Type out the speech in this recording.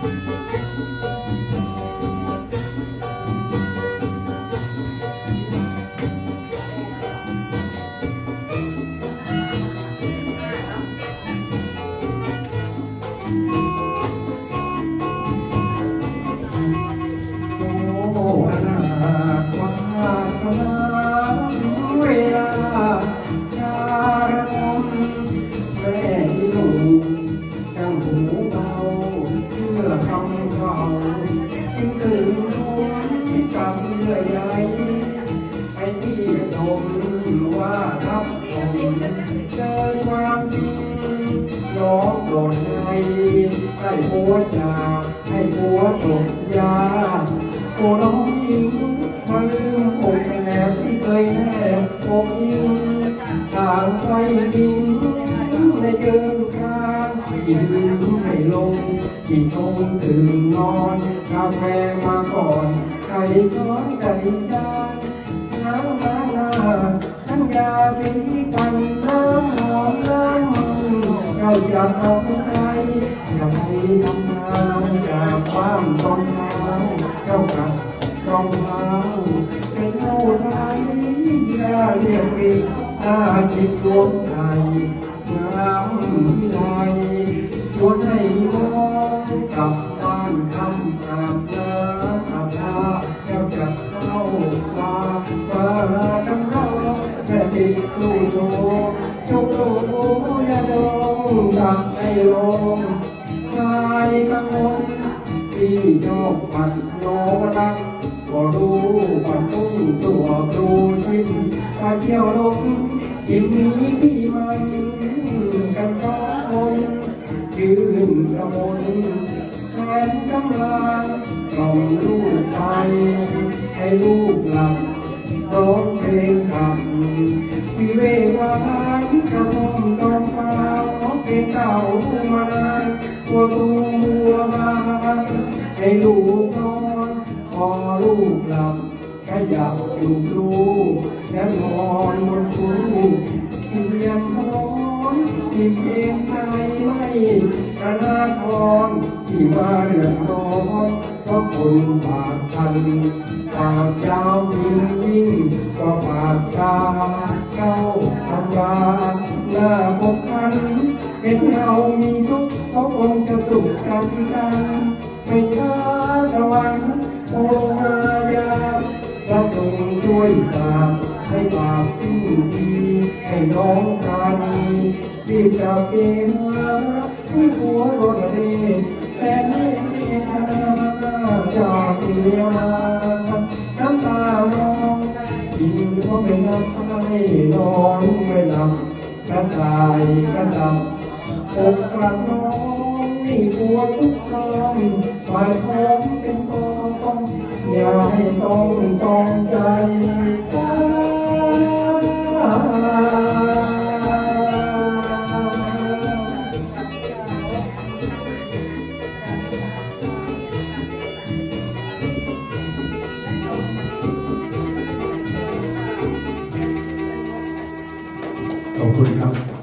โอ้ น้องโปรดให้ให้ผัวจาให้ผัวตกยาโอ้น้องหญิงมมาลืมอกแอบที่เคยแนบอกยิงทางไฟบินในเกินกลางกินไม่ลงกินคงถึงนอนกาแฟมาก่อนไก่ก้อนไก่จานน้ำน้ำน้ำน้ำยาปีกัน เราจะเอาใครอย่าไปทำงานจากความต้องกาเจ้ากับรองเท้าเป็นโอ้ชายยาเรียกปีตาจิตดวงใจงามวิไลชวนให้มองกลับบ้านคำกราบลาอาลาแล้วจะเข้าฟ้าฟ้าทำเราแม่ติดลูกโลงคายกังวลที่ชอบปัดโนรักก็รู้ปัดตุ้งตัวครูชิมปาเที่ยวลงจิมมีพี่มันกันสองคนยืนกระมนแทนกำลังกล่อมลูกไปให้ลูกหลับร้องเพลงขับวิเวกวานกระมงตองฟ้า เพลงเก่ามานานตัวตัวมาให้ลูกนอนพอลูกหลับขยับอยู่ครูและนอนบนครูเพียงร้อนที่เพียงใจไม่กระนาครที่มาเดือดร้อนเพราะคนปากคันปากยาวิ่งยิ่งก็ปากตาเข้าทำลายหน้าพบกัน เห็นเรามีทุกข์เขาคงจะสุขกันกันไม่ช้าตะวันโอมายาเราจงช่วยตามให้บาปทิ้งทีให้น้องตานีรีบจับเองที่หัวรถเรแต่ไม่จากเมียมาน้ำตาน้องกินก็ไม่นับให้นอนไม่หลับกระต่ายกระดับ อกกระน้องนี่ปวดทุกคำฝ่ายผมเป็นกองอย่าให้ต้องต้องใจขอบคุณครับ